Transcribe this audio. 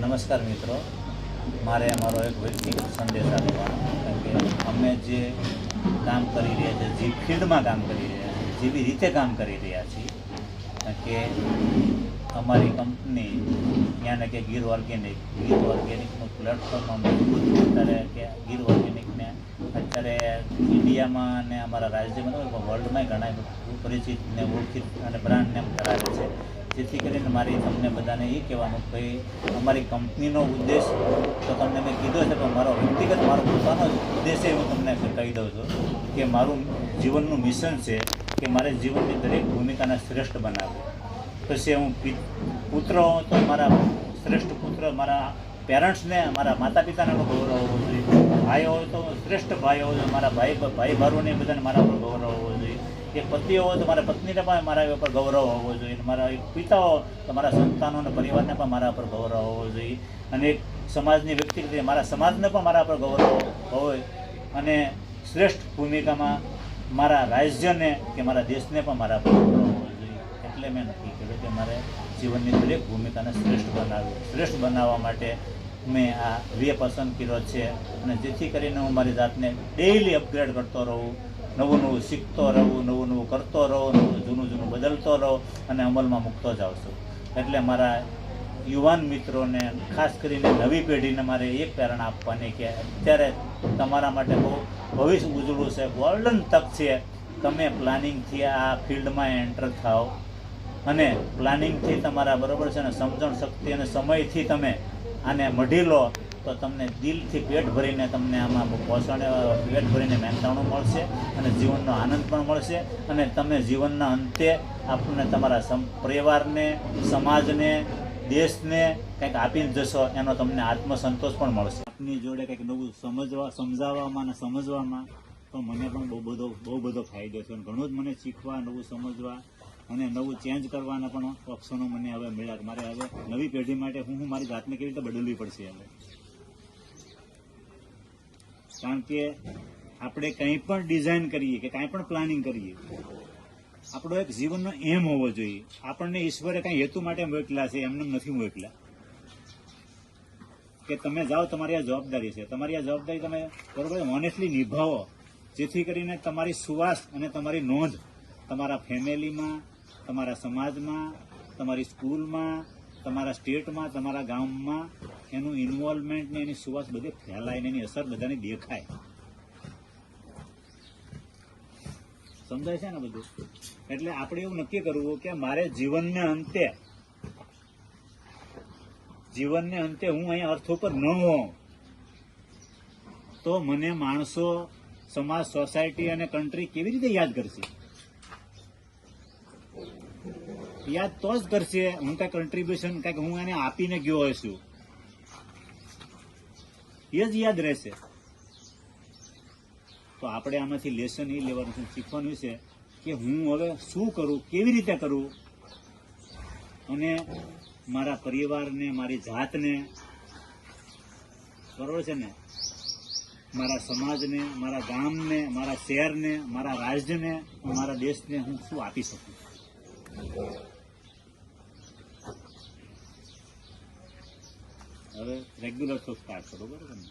નમસ્કાર મિત્રો. મારે અમારો એક વ્યક્તિગત સંદેશ આપવાનો કારણ કે અમે જે કામ કરી રહ્યા છીએ જે ફિલ્ડમાં કામ કરી રહ્યા છીએ જેવી રીતે કામ કરી રહ્યા છીએ, કારણ કે અમારી કંપની ત્યાં કે ગીર ઓર્ગેનિક, ગીર ઓર્ગેનિકનું પ્લેટફોર્મ અમે અત્યારે કે ગીર ઓર્ગેનિકને અત્યારે ઇન્ડિયામાં અને અમારા રાજ્યમાં વર્લ્ડમાં ઘણા પરિચિત ને ઓળખિત અને બ્રાન્ડ નેમ ધરાવે છે. જેથી કરીને મારી તમને બધાને એ કહેવાનું કે અમારી કંપનીનો ઉદ્દેશ, તો તમને મેં કીધો છે પણ મારો વ્યક્તિગત, મારો પોતાનો ઉદ્દેશ હું તમને કહી દઉં છું કે મારું જીવનનું મિશન છે કે મારે જીવનની દરેક ભૂમિકાને શ્રેષ્ઠ બનાવવી. પછી હું પુત્ર હોઉં તો મારા શ્રેષ્ઠ પુત્ર, મારા પેરેન્ટ્સને, મારા માતા પિતાને ગૌરવ હોવો જોઈએ. ભાઈ હોય તો શ્રેષ્ઠ ભાઈ હોવો જોઈએ મારા ભાઈ ભાઈ ભારોને બધાને મારા પર ગૌરવ હોવો જોઈએ. એક પતિ હોવો મારા પત્નીને પણ મારા ઉપર ગૌરવ હોવો જોઈએ. મારા એક પિતા હો તો મારા સંતાનો અને પરિવારને પણ મારા પર ગૌરવ હોવો જોઈએ. અને એક સમાજની વ્યક્તિ રીતે મારા સમાજને પણ મારા પર ગૌરવ હોય. અને શ્રેષ્ઠ ભૂમિકામાં મારા રાજ્યને કે મારા દેશને પણ મારા પર ગૌરવ હોવો જોઈએ. એટલે મેં નક્કી કર્યું કે મારે જીવનની દરેક ભૂમિકાને શ્રેષ્ઠ બનાવવી, શ્રેષ્ઠ બનાવવા માટે મેં આ વે પસંદ કર્યો છે. અને જેથી કરીને હું મારી જાતને ડેઇલી અપગ્રેડ કરતો રહું. નવું નવું શીખતો રહું, નવું નવું કરતો રહો, નવું જૂનું જૂનું બદલતો રહો અને અમલમાં મૂકતો જાઉં છું. એટલે મારા યુવાન મિત્રોને, ખાસ કરીને નવી પેઢીને મારે એક પ્રેરણા આપવાની કે અત્યારે તમારા માટે બહુ ભવિષ્ય ઉજળું છે ગોલ્ડન તક છે. તમે પ્લાનિંગથી આ ફિલ્ડમાં એન્ટર થાઓ અને પ્લાનિંગથી તમારા બરાબર છે ને સમજણ શક્તિ અને સમયથી તમે આને મઢી લો. તો તમને દિલથી પેટ ભરીને તમને આમાં પોષણ, પેટ ભરીને મહેનતાણું મળશે અને જીવનનો આનંદ પણ મળશે અને તમે જીવનના અંતે આપણને તમારા સમ, પરિવારને, સમાજને, દેશને કંઈક આપીને જશો એનો તમને આત્મસંતોષ પણ મળશે. આપની જોડે કંઈક નવું સમજવા, સમજાવવામાં અને સમજવામાં તો મને પણ બહુ બધો બહુ બધો ફાયદો છે અને ઘણું જ મને શીખવા, નવું સમજવા અને નવું ચેન્જ કરવાના પણ ઓપ્શનો મને હવે મળ્યા. મારે હવે નવી પેઢી માટે હું હું મારી જાતને કેવી રીતે બદલવી પડશે હવે? કારણ કે આપણે કંઈ પણ ડિઝાઇન કરીએ કે કાંઈ પણ પ્લાનિંગ કરીએ, આપણો એક જીવનનો એમ હોવો જોઈએ. આપણને ઈશ્વરે કંઈ હેતુ માટે મોકલા છે, એમને નથી મોકલા કે તમે જાઓ, તમારી આ જવાબદારી છે. તમારી આ જવાબદારી તમે બરોબર ઓનેસ્ટલી નિભાવો. જેથી કરીને તમારી સુવાસ અને તમારી નોંધ તમારા ફેમિલીમાં તમારા સમાજમાં, તમારી સ્કૂલમાં તમારા સ્ટેટમાં, તમારા ગામમાં એનું ઇન્વોલ્વમેન્ટ ને એની સુવાસ બધી ફેલાય ને એની અસર બધાને દેખાય. સમજાય છે ને બધું? એટલે આપણે એવું નક્કી કરવું કે મારે જીવનને અંતે જીવનને અંતે હું અહીંયા અર્થ ઉપર ન હોઉં, તો મને માણસો, સમાજ સોસાયટી અને કન્ટ્રી કેવી રીતે યાદ કરશે? યાદ તો જ કરશે. હું કઈ કન્ટ્રીબ્યુશન કંઈક હું એને આપીને ગયો હશું. એ જ યાદ રહેશે. તો આપણે આમાંથી લેસન એ લેવાનું છે, શીખવાનું છે કે હું હવે શું કરું, કેવી રીતે કરું? અને મારા પરિવારને, મારી જાતને, બરોબર છે ને? મારા સમાજને, મારા ગામને, મારા શહેરને, મારા રાજ્યને, મારા દેશને હું શું આપી શકું? હવે રેગ્યુલર તો સ્ટાર્ટ કરો બરોબર ને?